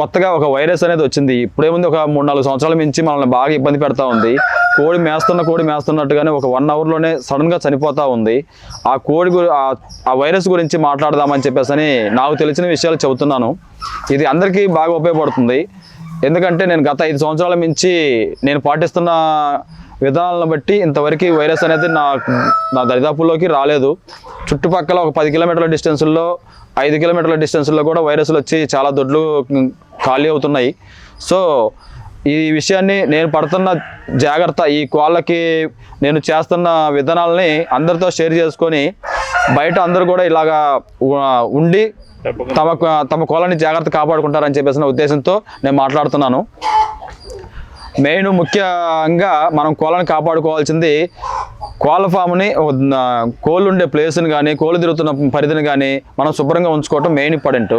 కొత్తగా ఒక వైరస్ అనేది వచ్చింది. ఇప్పుడేముంది ఒక మూడు నాలుగు సంవత్సరాల మించి మనల్ని బాగా ఇబ్బంది పెడతా ఉంది. కోడి మేస్తున్న కోడి మేస్తున్నట్టుగానే ఒక వన్ అవర్లోనే సడన్గా చనిపోతూ ఉంది. ఆ కోడి ఆ- వైరస్ గురించి మాట్లాడదామని చెప్పేసి అని నాకు తెలిసిన విషయాలు చెబుతున్నాను. ఇది అందరికీ బాగా ఉపయోగపడుతుంది. ఎందుకంటే నేను గత ఐదు సంవత్సరాల మించి నేను పాటిస్తున్న విధానాలను బట్టి ఇంతవరకు వైరస్ అనేది నా నా దరిదాపుల్లోకి రాలేదు. చుట్టుపక్కల ఒక పది కిలోమీటర్ల డిస్టెన్స్లో ఐదు కిలోమీటర్ల డిస్టెన్స్లో కూడా వైరస్లు వచ్చి చాలా దొడ్లు ఖాళీ అవుతున్నాయి. సో ఈ విషయాన్ని నేను పడుతున్న జాగ్రత్త ఈ కోళ్ళకి నేను చేస్తున్న విధానాలని అందరితో షేర్ చేసుకొని బయట అందరూ కూడా ఇలాగా ఉండి తమ తమ కోళ్ళని జాగ్రత్త కాపాడుకుంటారని చెప్పేసిన ఉద్దేశంతో నేను మాట్లాడుతున్నాను. మెయిన్ ముఖ్యంగా మనం కోళ్ళని కాపాడుకోవాల్సింది కోళ్ళ ఫామ్ని కోళ్ళు ఉండే ప్లేస్ని కానీ కోళ్ళు తిరుగుతున్న పరిధిని కానీ మనం శుభ్రంగా ఉంచుకోవటం మెయిన్ ఇంపార్టెంట్.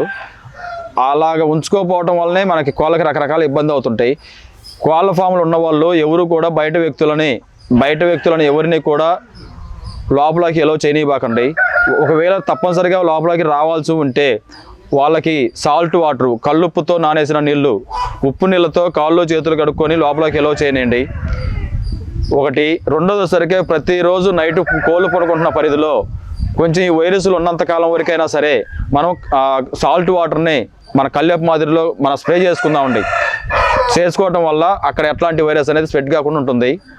అలాగ ఉంచుకోకపోవటం వల్లనే మనకి కోళ్ళకి రకరకాల ఇబ్బంది అవుతుంటాయి. కోళ్ళ ఫామ్లు ఉన్న వాళ్ళు ఎవరు కూడా బయట వ్యక్తులని బయట వ్యక్తులని ఎవరిని కూడా లోపలికి ఎలా చేయనివ్వకండి ఒకవేళ తప్పనిసరిగా లోపలికి రావాల్సి ఉంటే వాళ్ళకి సాల్ట్ వాటర్ కల్లుప్పుతో నానేసిన నీళ్ళు ఉప్పు నీళ్ళతో కాళ్ళు చేతులు కడుక్కొని లోపలికి ఎలా చేయనండి. ఒకటి. రెండోదసరికే ప్రతిరోజు నైట్ కోళ్ళు పడుకుంటున్న పరిధిలో కొంచెం ఈ వైరస్లు ఉన్నంత కాలం వరకైనా సరే మనం సాల్ట్ వాటర్ని మన కల్లేపు మాదిరిలో మనం స్ప్రే చేసుకుందామండి. చేసుకోవటం వల్ల అక్కడ ఎట్లాంటి వైరస్ అనేది స్ప్రెడ్ కాకుండా ఉంటుంది.